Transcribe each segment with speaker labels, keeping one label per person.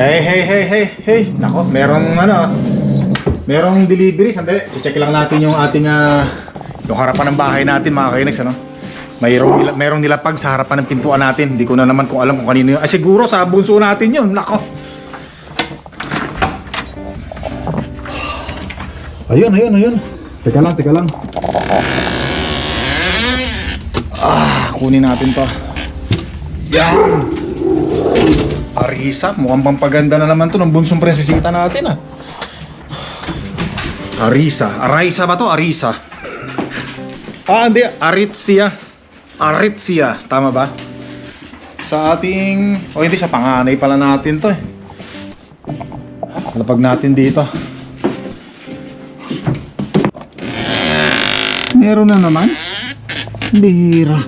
Speaker 1: Hey, hey, hey, hey, hey. Nako, merong ano, merong delivery. Sandali, check lang natin yung ating, ah, yung harapan ng bahay natin mga kainis, ano. Mayroong, nila, merong nilapag sa harapan ng pintuan natin. Hindi ko na naman kung alam kung kanino yun. Ay, siguro sa bunso natin yun. Nako. Ayun, ayun, ayun. Teka lang, teka lang. Ah, kunin natin to. Yan. Arisa, mukhang pampaganda na naman to ng bunsong prinsesita natin ah. Arisa, Arisa ba to? Arisa. Ah, hindi, Aritzia. Aritzia, tama ba? Sa ating, o hindi sa panganay pala natin to eh. Lapag natin dito. Meron na naman? Bihira.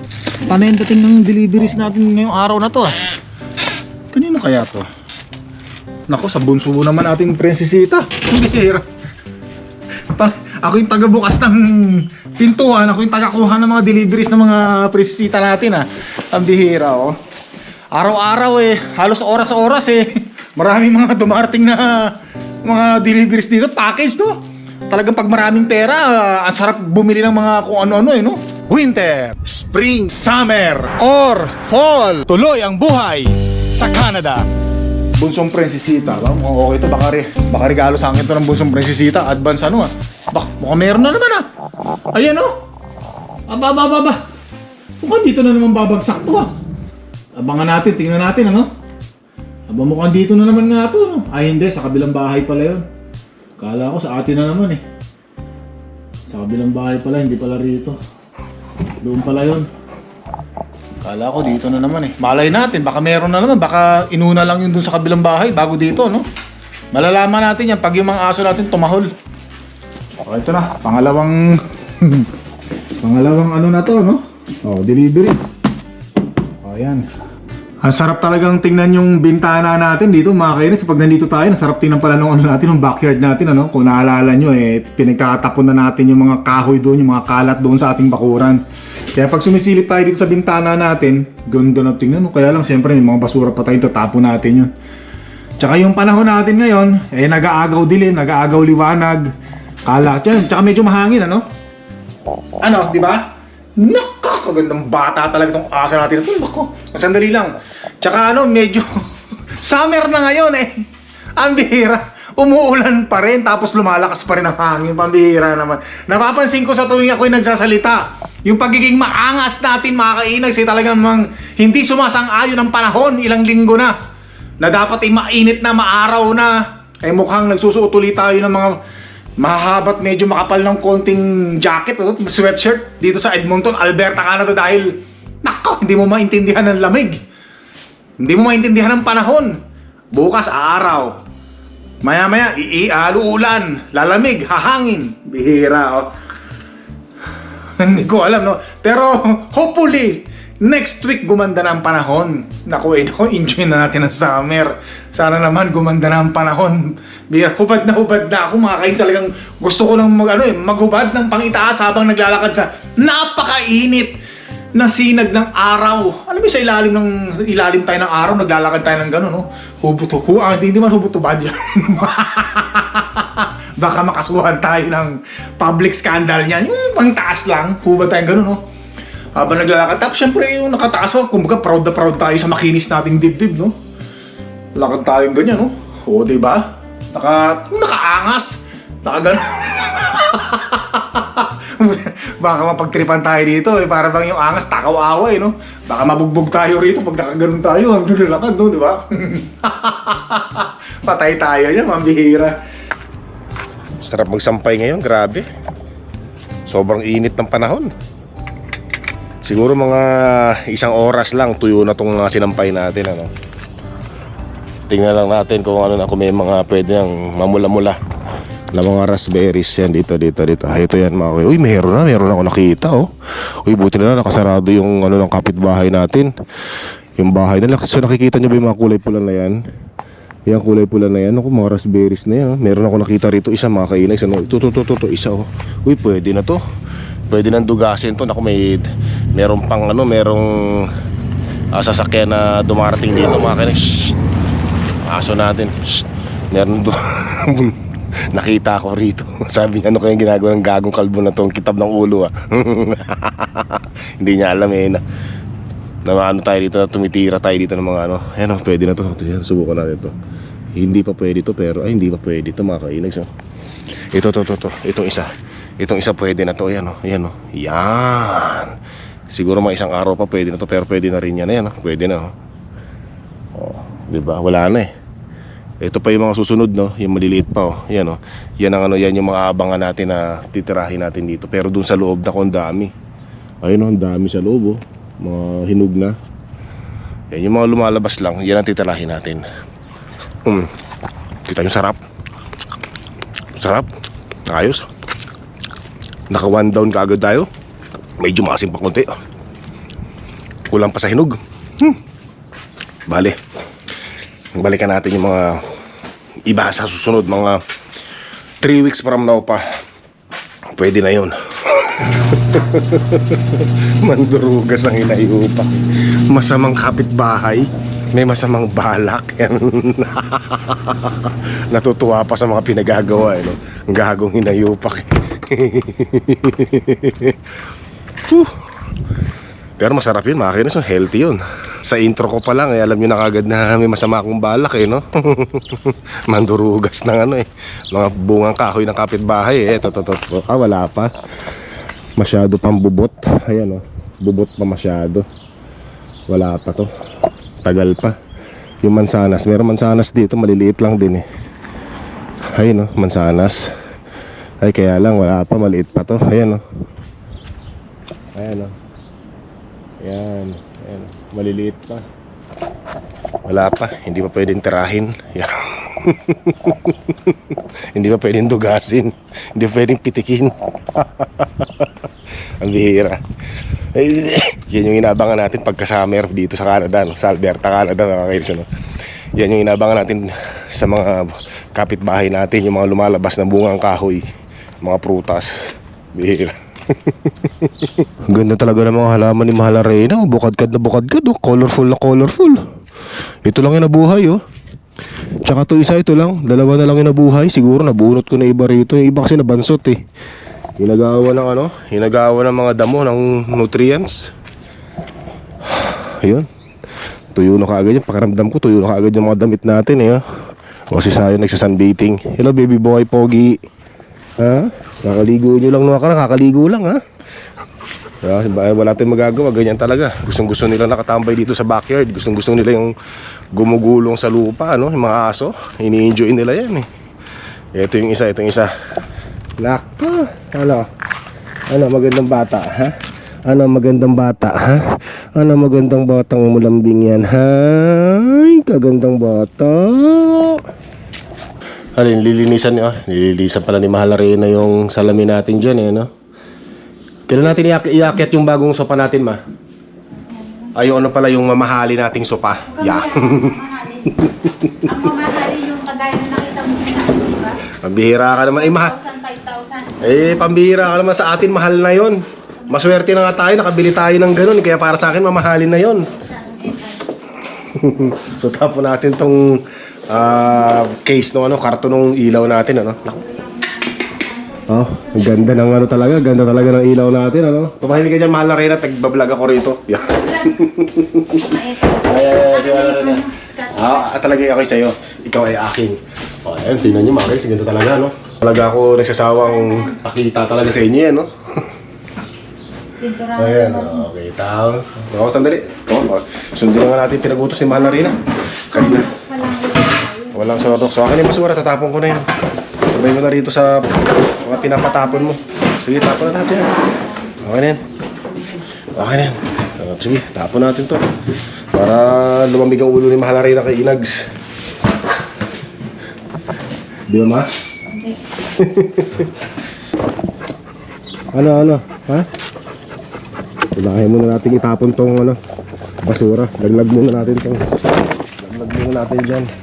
Speaker 1: Paano yung dating ng deliveries natin ngayong araw na to ah? Kaya to? Nako, sa bunso naman ating prinsesita. Bihira. Ako yung tagabukas ng pintuan, ako yung tagakuha ng mga deliveries ng mga prinsesita natin ah. Ang bihira oh. Araw-araw eh, halos oras-oras eh. Maraming mga dumarating na mga deliveries dito, package to. Talagang pag maraming pera, ah, ang sarap bumili ng mga kung ano-ano eh, no? Winter, Spring, Summer, or Fall. Tuloy ang buhay sa Canada. Bunsong Prinsesita, ba? Mukhang okay to. Baka, re, baka regalo sa akin to ng Bunsong Prinsesita. Advance ano ah. Bak, mukhang meron na naman ah. Ayan oh. Aba, aba, aba, aba. Mukhang dito na naman babagsak to ah. Abangan natin, tingnan natin ano. Aba, mukhang dito na naman nga to no. Ay hindi, sa kabilang bahay pala yun. Kala ko sa atin na naman eh. Sa kabilang bahay pala, hindi pala rito. Doon pala yun. Kala ko dito na naman eh. Malay natin, baka meron na naman. Baka inuna lang yun dun sa kabilang bahay bago dito, no? Malalaman natin yan pag yung mga aso natin tumahol. Okay, ito na. Pangalawang... Pangalawang ano na to, no? Oh, deliveries. Oh, yan. Ang sarap talagang tingnan yung bintana natin dito mga kainis. Pag nandito tayo, ang sarap tingnan pala nung ano natin, yung backyard natin. Ano? Kung naalala nyo, eh, pinagkakatapon na natin yung mga kahoy doon, yung mga kalat doon sa ating bakuran. Kaya pag sumisilip tayo dito sa bintana natin, ganda na tingnan. Kaya lang, siyempre, may mga basura pa tayo, tatapon natin yun. Tsaka yung panahon natin ngayon, eh, nag-aagaw dilim, nag-aagaw liwanag. Kala, tsaka, tsaka medyo mahangin, ano? Ano, di ba? Nakakagandang bata talaga tong aso natin ito. Nako, sandali lang. Tsaka ano, medyo summer na ngayon eh. Ang bihira. Umuulan pa rin tapos lumalakas pa rin ang hangin. Pambihira naman. Napapansin ko sa tuwing ako'y nagsasalita, yung pagiging maangas natin mga kainag, si talagang mang, hindi sumasang-ayon ang panahon, ilang linggo na. Na dapat ay mainit na, maaraw na. Eh mukhang nagsusuot ulit tayo ng mga mahahabat medyo makapal ng konting jacket o sweatshirt dito sa Edmonton, Alberta, Canada dahil nako, hindi mo maintindihan ng lamig. Hindi mo maintindihan ng panahon. Bukas araw. Maya-maya iialo ulan, lalamig, hahangin. Bihira oh. Hindi ko alam no. Pero hopefully next week gumanda na ang panahon. Naku, eh, no, enjoy na natin ang summer. Sana naman gumanda na ang panahon. Bihira, hubad na hubad na ako mga kais talagang gusto ko lang mag, ano, eh, maghubad ng pangitaas habang naglalakad sa napakainit na sinag ng araw. Alam mo sa ilalim ng ilalim tayo ng araw, naglalakad tayo ng gano'n, no? Hubot hu ah, hindi, hindi man hubot hubad yan. Baka makasuhan tayo ng public scandal niyan. Yung pang taas lang, hubad tayo gano'n, no? Habang naglalakad. Tapos syempre yung nakataas mo, kumbaga proud na proud tayo sa makinis nating dibdib, no? Lakad tayong ganyan, no? Oo, di ba? Naka, nakaangas. Naka Baka mapagtripan tayo dito eh. Para bang yung angas takaw-away, no? Baka mabugbog tayo rito pag nakaganon tayo. Ang naglalakad, no? Di ba? Patay tayo yan, mambihira.
Speaker 2: Sarap magsampay ngayon, grabe. Sobrang init ng panahon. Siguro mga isang oras lang tuyo na tong sinampay natin ano. Tingnan lang natin kung ano na kung may mga pwede mamula-mula na mga raspberries yan dito dito dito. Ay, ito yan mga kuya. Uy, meron na, meron ako nakita oh. Uy, buti na lang nakasarado yung ano ng kapitbahay natin. Yung bahay nila. So nakikita niyo ba yung mga kulay pula na yan? Yan kulay pula na yan. Ako, mga raspberries na yan. oh. Meron ako nakita rito isa mga kainay. Ano, ito, ito, ito, ito, ito, isa oh. Uy, pwede na to. Pwede nang dugasin to. Naku, may meron pang ano, merong ah, sasakyan na dumarating dito mga. Shhh! Aso natin. Shhh! Meron doon. Nakita ko rito. Sabi niya, ano kayang ginagawa ng gagong kalbo na to? Ang kitab ng ulo ah. Hindi niya alam eh. Na, na ano tayo dito, tumitira tayo dito ng mga ano. Ayan o, pwede na to. Subukan natin to. Hindi pa pwede to, pero ay hindi pa pwede to mga kainags. Oh. Ito, to, to, to. Itong isa. Itong isa pwede na to. Ayan o, ayan o. Yan. Siguro mga isang araw pa pwede na to, pero pwede na rin yan. Ayan o, pwede na. Oh. Oh, di ba? Wala na eh. Ito pa yung mga susunod no, yung maliliit pa oh. Yan oh. Yan ang ano, yan yung mga abangan natin na titirahin natin dito. Pero dun sa loob na ko ang dami. Ayun oh, ang dami sa loob oh. Mga hinog na. Yan yung mga lumalabas lang, yan ang titirahin natin. Mm. Kita yung sarap. Sarap. Ayos. Naka one down kaagad tayo. Medyo maasim pa konti. Kulang pa sa hinog. Hmm. Bale. Balikan natin yung mga iba sa susunod mga 3 weeks from now pa. Pwede na yun. Mandurugas ang inayupa. Masamang kapitbahay. May masamang balak. Natutuwa pa sa mga pinagagawa. Eh, no? Ang gagong hinayupak. Whew. Pero masarap yun, mga kinis, healthy yun. Sa intro ko pa lang, eh, alam nyo na kagad na may masama akong balak eh, no? Mandurugas ng ano eh. Mga bungang kahoy ng kapitbahay eh. Ito, ito, ito. Ah, wala pa. Masyado pang bubot. Ayan, oh. Bubot pa masyado. Wala pa to. Tagal pa. Yung mansanas. Meron mansanas dito, maliliit lang din eh. Ayun, oh, mansanas. Ay, kaya lang, wala pa, maliit pa to. Ayan, oh. Ayan, oh. Yan, yan. Maliliit pa. Wala pa, hindi pa pwedeng tirahin. Yan. hindi pa pwedeng dugasin. Hindi pa pwedeng pitikin. Ang bihira. Eh, yan yung inabangan natin pagka summer dito sa Canada, no? sa Alberta, Canada, mga kailis, no? Yan yung inabangan natin sa mga kapitbahay natin, yung mga lumalabas na bungang kahoy, mga prutas. Bihira. Ganda talaga ng mga halaman ni Mahal Arena. oh. Bukadkad na bukadkad. Oh. Colorful na colorful. Ito lang yung nabuhay. Oh. Tsaka to isa ito lang. Dalawa na lang yung nabuhay. Siguro nabunot ko na iba rito. Yung iba kasi nabansot eh. Hinagawa ng ano? Hinagawa ng mga damo ng nutrients. Ayun. Tuyo na kaagad yung pakiramdam ko. Tuyo na kaagad yung mga damit natin eh. oh. O si Sayo nagsasunbathing. Hello baby boy, pogi. Ha? Kakaligo nyo lang naman ka kakaligo lang ha. Ah, wala tayong magagawa, ganyan talaga. Gustong gusto nila nakatambay dito sa backyard. Gustong gusto nila yung gumugulong sa lupa, no? Yung mga aso. Ini-enjoy nila yan eh. Ito yung isa, ito yung isa. Nako, ano? Ano, magandang bata, ha? Ano, magandang bata, ha? Ano, magandang batang umulambing yan, ha? Kagandang bata. Alin, lilinisan niyo. Ah. Nililinisan pala ni Mahal Arena yung salamin natin dyan eh, no? Kailan natin iak- iakyat yung bagong sopa natin, ma? Ay, ano pala yung mamahali nating sopa. Yeah.
Speaker 3: Ang mamahali yung kagaya na nakita mo sa akin, di ba?
Speaker 2: pambihira ka naman. Eh, mahal.
Speaker 3: 1,000, 5,000.
Speaker 2: Eh, pambihira ka naman sa atin. Mahal na yon. Maswerte na nga tayo. Nakabili tayo ng ganun. Kaya para sa akin, mamahalin na yon. so, tapo natin tong ah, case no ano, karton ng ilaw natin, ano? Oh, ang ganda ng ano talaga, ganda talaga ng ilaw natin, ano? Tumahimik ka dyan, mahal na rin at nagbablog ako rito. Yeah. Ay, ay, ay, rin na. Ah, talaga ako sa'yo. Ikaw ay akin. Oh, ayan, tingnan niyo mga guys, ganda talaga, no? Talaga ako nagsasawang pakita talaga sa inyo, yan, no?
Speaker 3: Pinturahan
Speaker 2: Ayan,
Speaker 3: naman.
Speaker 2: okay, tao. Ako, sandali. Oh, oh. Sundin na nga natin pinagutos ni Mahal na rin, Kanina.
Speaker 3: Tapos pa lang ulit tayo.
Speaker 2: Walang sorok. So akin yung basura, tatapon ko na yan. Sabay mo na rito sa mga pinapatapon mo. Sige, tapon na natin yan. Okay na yan. Okay na yan. Uh, sige, tapon natin to. Para lumamig ang ulo ni Mahal Arena kay Inags. Di ba, Ma?
Speaker 3: Hindi.
Speaker 2: Ano, ano? Ha? Unahin muna natin itapon tong ano, basura. Laglag muna natin tong laglag muna natin dyan.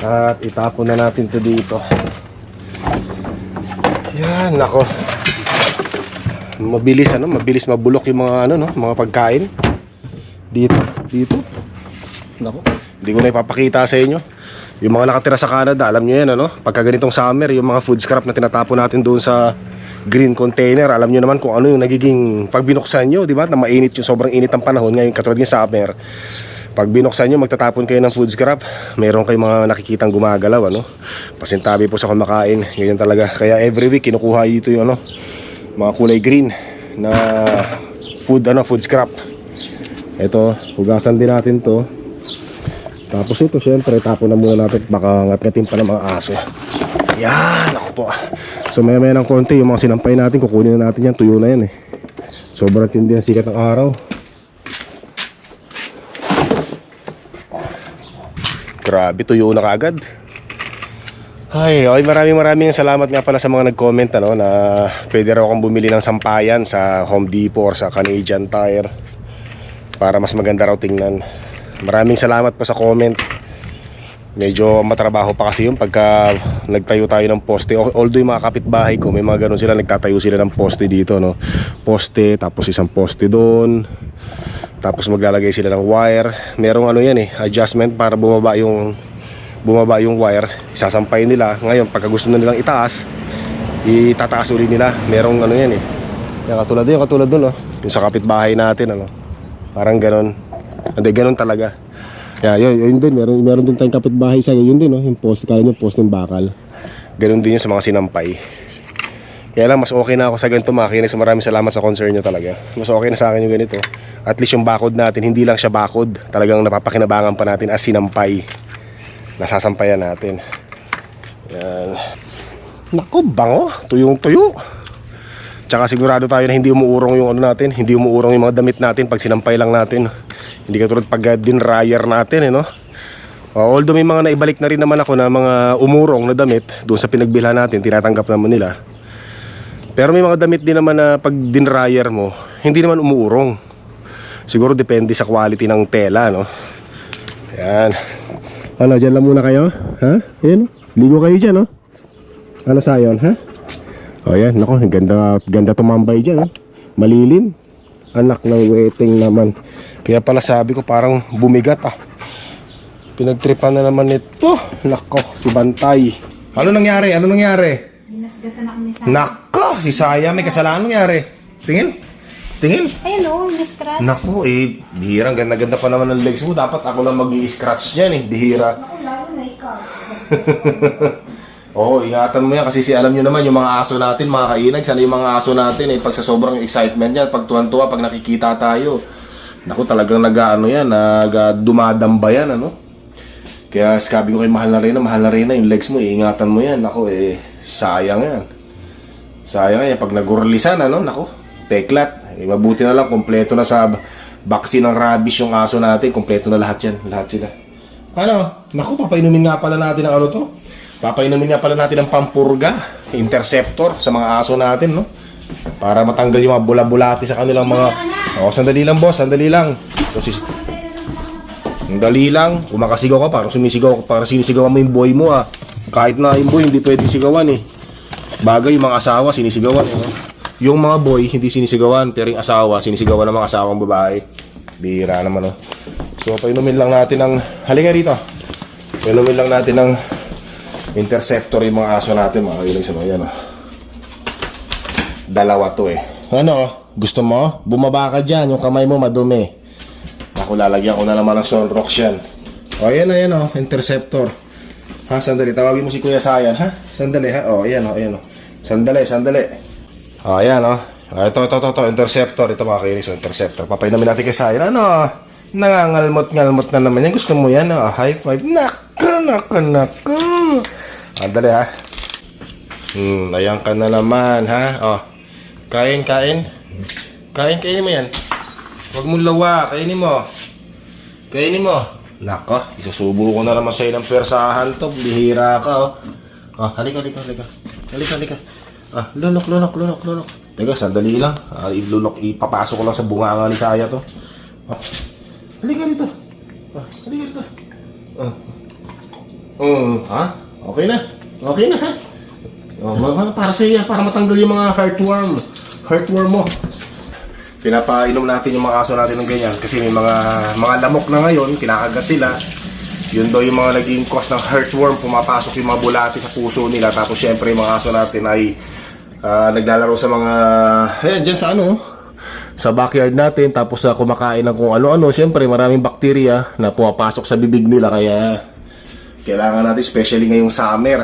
Speaker 2: At itapon na natin to dito. Yan, nako. Mabilis ano, mabilis mabulok yung mga ano no, mga pagkain. Dito, dito. Nako. Hindi ko na ipapakita sa inyo. Yung mga nakatira sa Canada, alam nyo yan, ano? Pagka ganitong summer, yung mga food scrap na tinatapon natin doon sa green container, alam nyo naman kung ano yung nagiging pag binuksan nyo, di ba? Na mainit yung sobrang init ng panahon ngayon, katulad ng summer. Pag binuksan nyo, magtatapon kayo ng food scrap, meron kayong mga nakikitang gumagalaw, ano? Pasintabi po sa kumakain, ganyan talaga. Kaya every week, kinukuha dito yung ano, mga kulay green na food, ano, food scrap. Ito, hugasan din natin to. Tapos ito, syempre, tapon na muna natin. Baka ngat-ngatin pa ng mga aso. Yan, ako po. So maya maya ng konti, yung mga sinampay natin, kukunin na natin yan. Tuyo na yan eh. Sobrang tindi ng sikat ng araw. Grabe, tuyo na kagad. Ay, okay, maraming maraming salamat nga pala sa mga nag-comment ano, na pwede raw akong bumili ng sampayan sa Home Depot or sa Canadian Tire para mas maganda raw tingnan. Maraming salamat po sa comment. Medyo matrabaho pa kasi yun pagka nagtayo tayo ng poste. Al- Although yung mga kapitbahay ko, may mga ganun sila, nagtatayo sila ng poste dito. No? Poste, tapos isang poste doon. Tapos maglalagay sila ng wire. Merong ano yan eh, adjustment para bumaba yung bumaba yung wire. Isasampay nila. Ngayon, pagka gusto na nilang itaas, itataas ulit nila. Merong ano yan eh. Yung katulad yun, katulad doon, no? Yung sa kapitbahay natin, ano? Parang ganon. Hindi, ganon talaga. Kaya yun, yun din, meron, meron din tayong kapitbahay sa yun din, no? Yung post, kaya nyo post ng bakal. Ganon din yun sa mga sinampay. Kaya lang, mas okay na ako sa ganito makinis. Maraming salamat sa concern nyo talaga. Mas okay na sa akin yung ganito. At least yung bakod natin, hindi lang siya bakod. Talagang napapakinabangan pa natin as sinampay. Nasasampayan natin. Yan. Naku, bango. Tuyong tuyo. Tsaka sigurado tayo na hindi umuurong yung ano natin, hindi umuurong yung mga damit natin pag sinampay lang natin. Hindi katulad pag dinryer natin, eh, no? Uh, although may mga naibalik na rin naman ako na mga umurong na damit doon sa pinagbilhan natin, tinatanggap naman nila. Pero may mga damit din naman na pag dinryer mo, hindi naman umuurong. Siguro depende sa quality ng tela, no? Yan. Ano, dyan lang muna kayo? Ha? Yan, ligo kayo dyan, no? Ano sa yon, ha? O yan, nako, ganda, ganda tumambay dyan, ha? Malilim. Anak ng waiting naman. Kaya pala sabi ko parang bumigat, ah. Pinagtripan na naman ito. Nako, si Bantay. Ano nangyari? Ano nangyari?
Speaker 3: Minasgasan ako ni Sam.
Speaker 2: Nako, si Saya may kasalanan nangyari. Tingin. Tingin.
Speaker 3: Ayun o, na-scratch.
Speaker 2: Nako, eh, bihira. Ang Ganda-ganda pa naman ng legs mo. Dapat ako lang mag-i-scratch yan eh. Bihira.
Speaker 3: Ako, lalo na ikaw.
Speaker 2: Oo, ingatan mo yan kasi si alam nyo naman yung mga aso natin, mga kainag, sana yung mga aso natin eh, pag sa sobrang excitement yan, pag tuwan-tuwa, pag nakikita tayo, naku talagang nag-ano yan, nag dumadamba yan, ano? Kaya sabi ko kay Mahal na Reyna, Mahal na Reyna, yung legs mo, iingatan mo yan, naku eh, sayang yan. Sayang yan, pag nagurlisan, ano, naku, peklat. Eh, mabuti na lang, kompleto na sa vaccine ng rabies yung aso natin, kompleto na lahat yan, lahat sila. Ano? Naku, papainumin nga pala natin ang ano to. Papainumin nga pala natin ang pampurga, interceptor sa mga aso natin, no? Para matanggal yung mga bula-bulati sa kanilang mga... Oh, sandali lang, boss, sandali lang. So, si... Sandali lang, kumakasigaw ka, parang sumisigaw ka, parang sinisigawan mo yung boy mo, ah. Kahit na yung boy, hindi pwede sigawan, eh. Bagay yung mga asawa, sinisigawan, eh, no? Yung mga boy, hindi sinisigawan, pero yung asawa, sinisigawan ng mga asawang babae. Bira naman, oh. So, painumin lang natin ng... Halika rito. Painumin lang natin ng interceptor yung mga aso natin, mga kailang sa yan, oh. Dalawa to, eh. Ano, gusto mo? Bumaba ka dyan, yung kamay mo madumi. Ako, lalagyan ko na naman ng sunrocks yan. O, ayan, ayan, oh, interceptor. Ha, sandali, tawagin mo si Kuya Sayan, ha? Sandali, ha? O, ayan, o, ayan, o. Sandali, sandali. O, ayan, o. Ah, ito, ito, ito, ito, interceptor. Ito mga kainis, o, interceptor. Papainamin natin kay Sayan. Ano? Nangangalmot-ngalmot na naman yan. Gusto mo yan, o? High five. Naka, naka, naka. Sandali, ha? Hmm, ayan ka na naman, ha? O. Kain, kain. Kain, kainin mo yan. Huwag mong lawa, kainin mo. Kainin mo. Nako, isusubo ko na naman sa'yo ng persahan to. Bihira ka, oh. Ah, halika, halika, halika. Halika, halika. Ah, lunok, lunok, lunok, lunok. Teka, sandali lang. Ah, ilunok, ipapasok ko lang sa bunganga ni Saya to. Ah, halika dito. Ah, halika dito. Ah. Um, ha? Okay na. Okay na, ha? Oh, ma- ma- para sa iya, para matanggal yung mga heartworm. Heartworm mo. Pinapainom natin yung mga aso natin ng ganyan kasi may mga mga lamok na ngayon, kinakagat sila. Yun daw yung mga naging cause ng heartworm, pumapasok yung mga bulati sa puso nila. Tapos syempre yung mga aso natin ay ah, naglalaro sa mga, ayan, dyan sa ano, sa backyard natin. Tapos sa kumakain ng kung ano-ano. Syempre maraming bakterya na pumapasok sa bibig nila. Kaya kailangan natin, especially ngayong summer,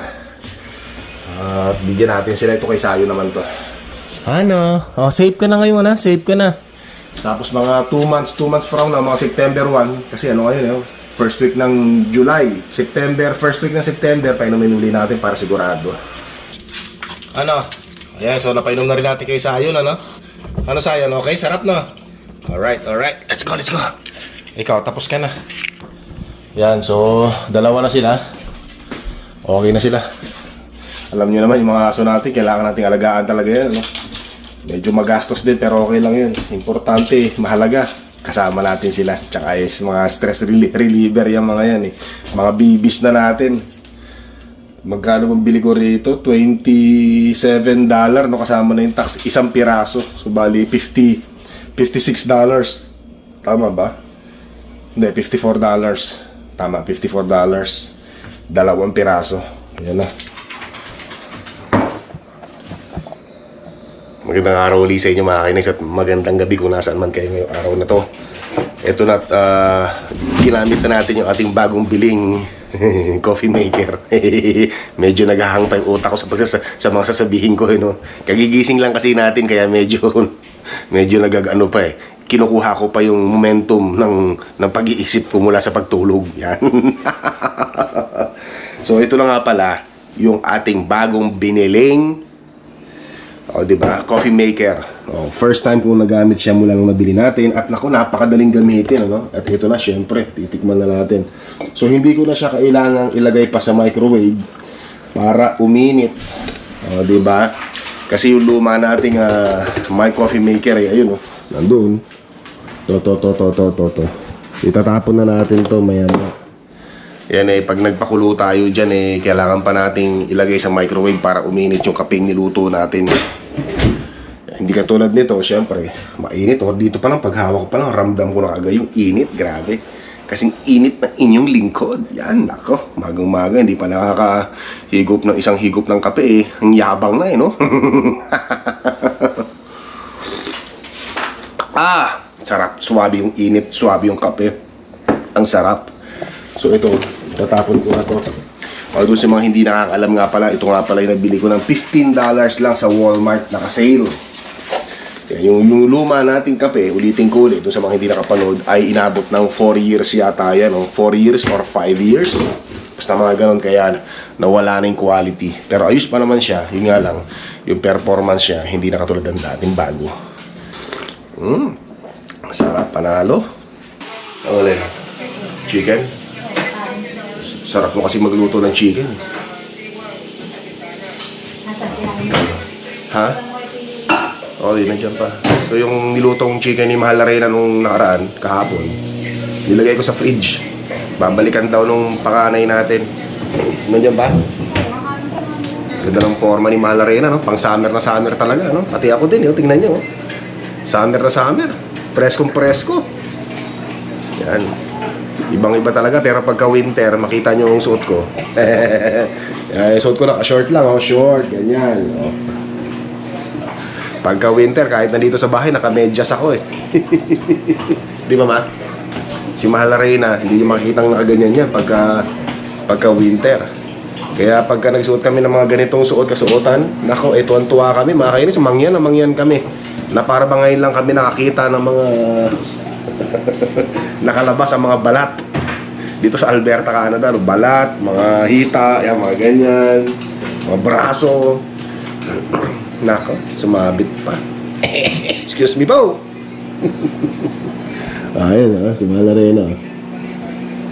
Speaker 2: at bigyan natin sila ito kay Sayo naman to. Ano? Oh, safe ka na ngayon ha? Safe ka na. Tapos mga 2 months, 2 months from now, mga September 1, kasi ano ngayon, eh, first week ng July, September, first week ng September, painumin uli natin para sigurado. Ano? Ayan, so napainom na rin natin kay Sayon, ano? Ano Sayon, okay? Sarap na. Alright, alright. Let's go, let's go. Ikaw, tapos ka na. Yan, so, dalawa na sila. Okay na sila. Alam niyo naman, yung mga aso natin, kailangan nating alagaan talaga yan, ano? Medyo magastos din, pero okay lang yun. Importante, mahalaga. Kasama natin sila. Tsaka is mga stress relie- reliever yung mga yan eh. Mga bibis na natin. Magkano bang bili ko rito? 27 dollar no kasama na yung tax isang piraso. So bali 50 56 dollars. Tama ba? Hindi 54 dollars. Tama 54 dollars. Dalawang piraso. Ayan na. Magandang araw ulit sa inyo mga kainis at magandang gabi kung nasaan man kayo ngayong araw na to. Ito na, uh, ginamit na natin yung ating bagong biling coffee maker. medyo naghahang pa yung utak ko sa, pagsasa- sa mga sasabihin ko. Eh, no? Kagigising lang kasi natin kaya medyo medyo nagagano pa eh. Kinukuha ko pa yung momentum ng, ng pag-iisip ko mula sa pagtulog. Yan. so ito na nga pala yung ating bagong biniling o, di ba? Coffee maker. O, first time kong nagamit siya mula nung nabili natin. At naku, napakadaling gamitin, ano? At ito na, syempre, titikman na natin. So, hindi ko na siya kailangang ilagay pa sa microwave para uminit. O, di ba? Kasi yung luma nating ah, my coffee maker, ay ayun, oh, nandun. To, to, to, to, to, to, to. Itatapon na natin to maya maya. Yan eh, pag nagpakulo tayo dyan eh, kailangan pa nating ilagay sa microwave para uminit yung kaping niluto natin. Hindi katulad nito, syempre, mainit. O, dito pa lang, paghawak ko pa lang, ramdam ko na agad yung init. Grabe. Kasing init ng inyong lingkod. Yan, nako. Magang-maga, hindi pa nakakahigop ng isang higop ng kape eh. Ang yabang na eh, no? ah! Sarap. Suwabe yung init, suwabe yung kape. Ang sarap. So ito, tatapon ko na to. Although sa mga hindi nakakalam nga pala, ito nga pala yung nabili ko ng $15 lang sa Walmart naka-sale. Yung, yung luma nating kape, ulitin ko ulit, sa mga hindi nakapanood, ay inabot ng 4 years yata yan, no? 4 years or 5 years. Basta mga ganun, kaya nawala na yung quality. Pero ayos pa naman siya, yun nga lang, yung performance niya, hindi na katulad ng dating bago. Mm, sarap, panalo. Ang alin? Chicken? Sarap mo kasi magluto ng chicken. Ha? Oh, yun nandiyan pa. So yung nilutong chicken ni Mahal Arena nung nakaraan, kahapon, nilagay ko sa fridge. Babalikan daw nung pakanay natin. Nandiyan ba? Ganda ng forma ni Mahal Arena, no? Pang summer na summer talaga, no? Pati ako din, yo. Tingnan nyo, oh. Summer na summer. Preskong presko. Yan. Ibang iba talaga, pero pagka winter, makita nyo yung suot ko. eh, suot ko na, short lang, oh, short, ganyan. Oh. Pagka winter, kahit nandito sa bahay, nakamedyas ako eh. Di ba ma? Si Mahal Reyna, hindi niya makikitang nakaganyan yan pagka, pagka winter. Kaya pagka nagsuot kami ng mga ganitong suot kasuotan, nako, ito ang tuwa kami, mga kainis, mangyan na mangyan kami. Na para ba ngayon lang kami nakakita ng mga nakalabas ang mga balat. Dito sa Alberta, Canada, no, balat, mga hita, yan, mga ganyan, mga braso. Nako, sumabit pa. Excuse me po. Ayun, ah, si Mahal Arena.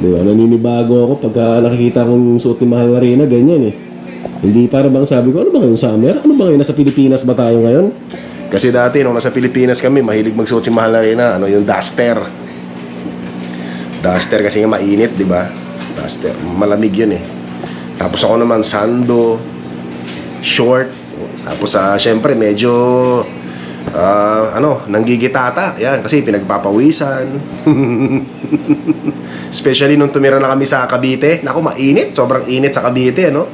Speaker 2: Di ba, naninibago ako pagka nakikita kong suot ni Mahal Arena, ganyan eh. Hindi para bang sabi ko, ano ba ngayon summer? Ano ba ngayon, nasa Pilipinas ba tayo ngayon? Kasi dati, nung nasa Pilipinas kami, mahilig magsuot si Mahal Arena, ano yung duster. Duster kasi nga mainit, di ba? Duster, malamig yun eh. Tapos ako naman, sando, short. Tapos ah, syempre, medyo Ah, ano, nanggigitata. Yan, kasi pinagpapawisan. Especially nung tumira na kami sa Cavite. Naku, mainit. Sobrang init sa Cavite, ano?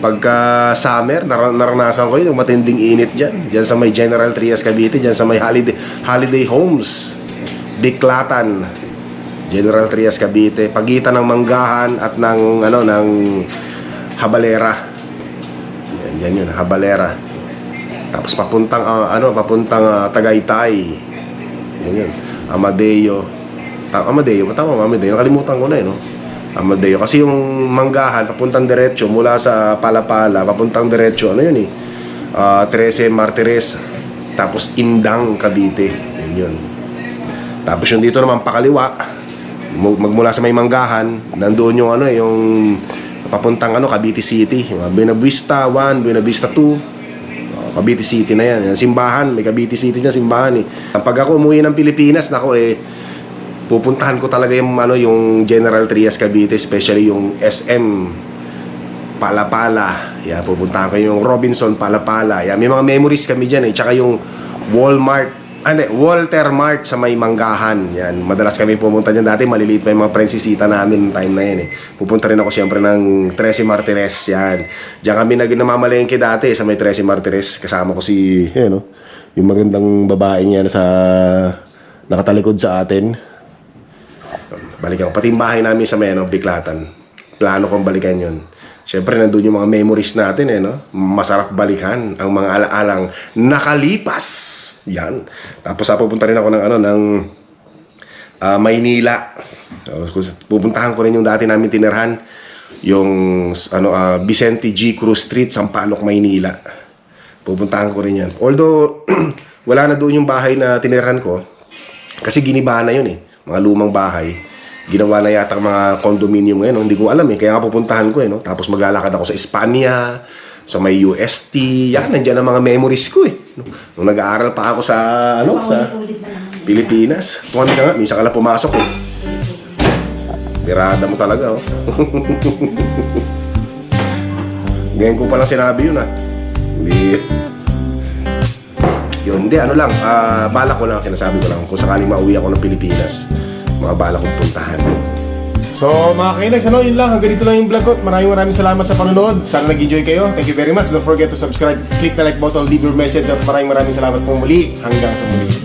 Speaker 2: Pagka summer, nar- naranasan ko yun, yung matinding init dyan. Dyan sa may General Trias Cavite, dyan sa may Holiday, holiday Homes. Diklatan. General Trias Cavite. Pagitan ng Manggahan at ng, ano, ng Habalera. Yan, dyan yun, Habalera. Tapos papuntang ah, ano, papuntang ah, Tagaytay. Yan yun. Amadeo. Ta Amadeo, tama ba Amadeo? Nakalimutan ko na eh, no? Amadeo. Kasi yung manggahan, papuntang diretso, mula sa Palapala, papuntang diretso, ano yun eh? Ah, 13 Martires. Tapos Indang, Cavite. Yan yun. Tapos yung dito naman pakaliwa, mu- magmula sa may manggahan, nandoon yung ano eh, yung papuntang ano, Cavite City. Yung Buena Vista 1, Buena Vista 2, Oh, Cavite City na yan. Yan, Simbahan, may Cavite City dyan, simbahan eh. Pag ako umuwi ng Pilipinas, nako eh, pupuntahan ko talaga yung, ano, yung General Trias Cavite, especially yung SM Palapala. Yan, pupuntahan ko yung Robinson Palapala. Yan, may mga memories kami dyan eh. Tsaka yung Walmart, ano, Walter Mart sa may Manggahan. Yan, madalas kami pumunta dyan dati. Maliliit pa yung mga prinsesita namin time na yan eh. Pupunta rin ako siyempre ng 13 Martires. Yan. Diyan kami nag namamalengke dati sa may 13 Martires. Kasama ko si, yan, no? yung magandang babae niya na sa nakatalikod sa atin. Balikan ko. Pati yung bahay namin sa may ano, Biklatan. Plano kong balikan yon. Siyempre, nandun yung mga memories natin, eh, no? Masarap balikan ang mga alaalang nakalipas. Yan. Tapos, ah, pupunta rin ako ng, ano, ng ah, Maynila. Kung- pupuntahan ko rin yung dati namin tinirhan. Yung, ano, ah, Vicente G. Cruz Street, Sampaloc, Maynila. Pupuntahan ko rin yan. Although, wala na doon yung bahay na tinirhan ko. Kasi giniba na yun eh. Mga lumang bahay. Ginawa na yata mga condominium ngayon. Hindi ko alam eh. Kaya nga pupuntahan ko eh. No? Tapos maglalakad ako sa Espanya, sa may UST. Yan, nandiyan ang mga memories ko eh. No? Nung nag-aaral pa ako sa, ano, sa. Pilipinas. Tumami ka nga, minsan ka lang pumasok eh. Birada mo talaga oh. Ngayon ko palang sinabi yun ah. Hindi. Yun, hindi, ano lang, ah, balak ko lang, sinasabi ko lang, kung sakaling mauwi ako ng Pilipinas, mga balak kong puntahan. So, mga kainags, ano, yun lang, hanggang dito lang yung vlog ko. Maraming maraming salamat sa panonood. Sana nag-enjoy kayo. Thank you very much. Don't forget to subscribe, click the like button, leave your message, at maraming maraming salamat po muli. Hanggang sa muli.